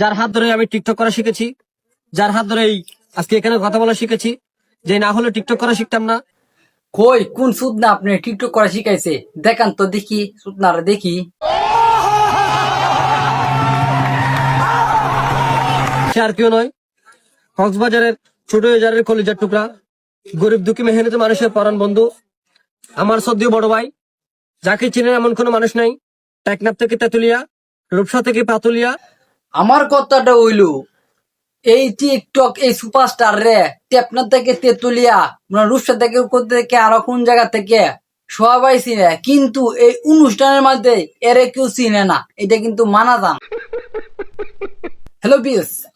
যার হাত ধরে আমি টিকটক করা শিখেছি যার হাত ধরে আজকে এখানে কথা বলা শিখেছি যে না হলে টিকটক করা শিখতাম না। কই কোন সুদ না আপনি টিকটক করা শিখাইছে? দেখান তো দেখি সুদ না দেখি। সে আর কেউ নয়। কক্সবাজারের ছোট বাজারের কলিজার টুকরা গরিব দুঃখী মেহনত মানুষের পরাণ বন্ধু আমার সদ্য বড় ভাই যাকে চিনেন এমন কোনো মানুষ নাই। টেকনাফ থেকে তেতুলিয়া রূপসা থেকে পাতুলিয়া আমার কথাটা হইল এই টিকটক এই সুপারস্টার রে টেপনা থেকে তেতুলিয়া মানে রূপসা থেকে কোথা থেকে আরও কোন জায়গা থেকে সবাই চিনে কিন্তু এই অনুষ্ঠানের মধ্যে এরে কেউ চিনে না এটা কিন্তু মানা যান। হ্যালো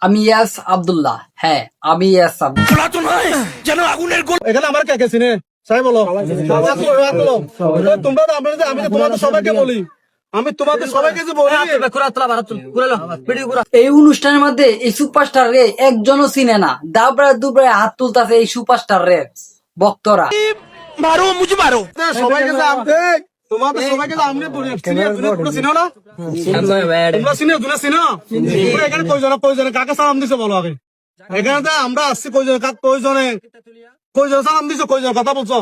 আমি ইয়াস আব্দুল্লাহ। হ্যাঁ আমি ইয়াস আব্দুল্লাহ। এখানে আমার কে কে চিনে। সাই বলো। তোমরা তো আমরা আমি তোমাদের সবাইকে বলি। আমি তোমাদের সবাইকে এই অনুষ্ঠানের মধ্যে এই সুপারস্টার রে একজনও চিনে না। দাবড়া দুবড়ায় হাত তুলতাছে এই সুপারস্টার রে ভক্তরা সবাইকে যে আম- এই, তোমাদের সবাইকে যে আমি বলি চিনি চিনো না? তোমরা চিনো। তোমরা চিনো এখানে কয়জনে কয়জনে কাকে সালাম দিছো বলো আগে? এখানে আমরা আসছি কয়জনে কাক কয়জনে কয়জনে সালাম দিছো কয়জনে কথা বলছো?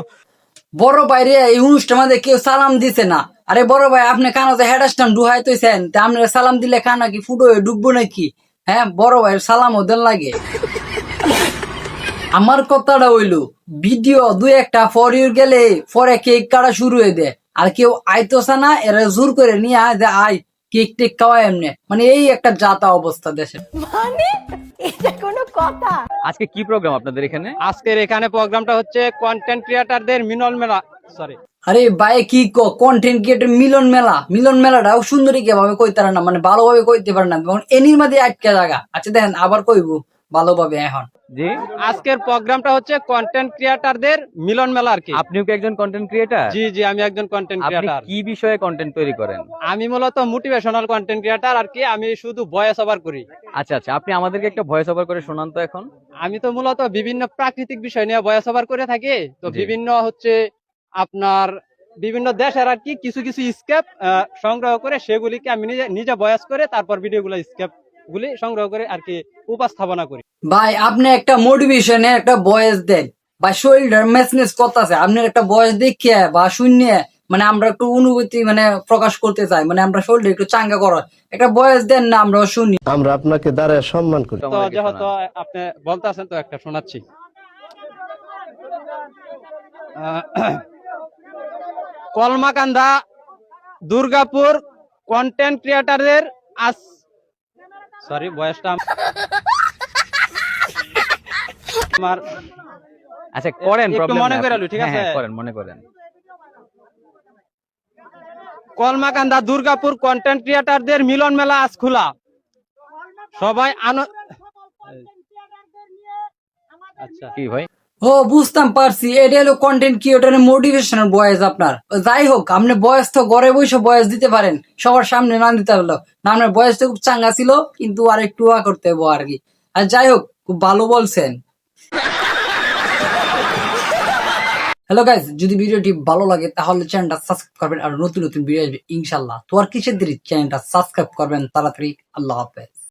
বড় ভাই রে, এই অনুষ্ঠান কেউ সালাম দিছে না। আরে বড় ভাই, আপনি কানা যে হেড স্ট্যান্ড ডুহাই তৈছেন তা আপনার সালাম দিলে কানা কি ফুটো ডুববো নাকি? হ্যাঁ বড় ভাই সালাম ওদের লাগে। আমার কথাটা হইল ভিডিও দুই একটা ফর ইউর গেলে পরে কেক কাটা শুরু হয়ে দেয়। আর কেউ আইতোসা না, এরা জোর করে নিয়ে আয় যে আয় কেক টেক খাওয়ায় এমনি। মানে এই একটা জাতা অবস্থা দেশে। মানে? এটা কোনো কথা। আজকে কি প্রোগ্রাম আপনাদের এখানে? আজকের এখানে প্রোগ্রামটা হচ্ছে কন্টেন্ট ক্রিয়েটারদের মিলন মেলা। সরি আরে ভাই কি কন্টেন্ট ক্রিয়েটর মিলন মেলা। মিলন মেলাটাও সুন্দরী ভাবে কইতে পারে না মানে ভালোভাবে কইতে পারে না এনির মধ্যে আটকে জায়গা আচ্ছা দেখেন আবার কইব ভালোভাবে এখন। জি। আজকের প্রোগ্রামটা হচ্ছে কন্টেন্ট ক্রিয়েটারদের মিলন মেলা আর কি। আপনিও কি একজন কন্টেন্ট ক্রিয়েটার জি জি আমি একজন কন্টেন্ট আপনি ক্রিয়েটার কি বিষয়ে কন্টেন্ট তৈরি করেন? আমি মূলত মোটিভেশনাল কন্টেন্ট ক্রিয়েটার আর কি আমি শুধু ভয়েস ওভার করি। আচ্ছা আচ্ছা আপনি আমাদেরকে একটা ভয়েস ওভার করে শোনান তো এখন। আমি তো মূলত বিভিন্ন প্রাকৃতিক বিষয় নিয়ে ভয়েস ওভার করে থাকি। তো বিভিন্ন হচ্ছে আপনার বিভিন্ন দেশের আর কি কিছু কিছু স্কেপ সংগ্রহ করে সেগুলিকে আমি নিজে নিজে ভয়েস করে তারপর ভিডিওগুলো স্কেপ গুলি সংগ্রহ করে আর কি উপস্থাপনা করি। ভাই আপনি একটা মোটিভেশনে একটা বয়স দেন। বা শরীরটার মেসনেস করতেছে আপনার একটা বয়স দেখিয়ে বা শূন্য মানে আমরা একটু অনুভূতি মানে প্রকাশ করতে চাই। মানে আমরা শরীরটা একটু চাঙ্গা করার। একটা বয়স দেন না আমরা শুনি। আমরা আপনাকে দাঁড়ায় সম্মান করি। তো যেহেতু আপনি বলতে আছেন তো একটা শোনাচ্ছি। কলমাকান্দা দুর্গাপুর কন্টেন্ট ক্রিয়েটারদের আজ সরি বয়সটা আম- আমার আচ্ছা করেন প্রবলেম মনে করেন করে লই, ঠিক হ্যাঁ, আছে? হ্যাঁ, করেন মনে করেন। কলমাকান্দা দুর্গাপুর কন্টেন্ট ক্রিয়েটারদের মিলন মেলা আজ খোলা। সবাই আনন্দ আচ্ছা। কি ভাই? ও, বুঝতাম পারছি। এটা হলো কন্টেন্ট ক্রিয়েটরের মোটিভেশনের বয়স আপনার। যাই হোক, আপনি বয়স তো ঘরে বসে বয়স দিতে পারেন। সবার সামনে না দিতে পারল না, আপনার বয়স তো খুব চাঙ্গা ছিল, কিন্তু আর একটু করতে হব আর কি। আর যাই হোক, খুব ভালো বলছেন। হ্যালো গাইজ যদি ভিডিওটি ভালো লাগে, তাহলে চ্যানেলটা সাবস্ক্রাইব করবেন আর নতুন নতুন ভিডিও আসবে ইনশাল্লাহ তো আর কিসের দেরি? চ্যানেলটা সাবস্ক্রাইব করবেন, তাড়াতাড়ি। আল্লাহ হাফেজ।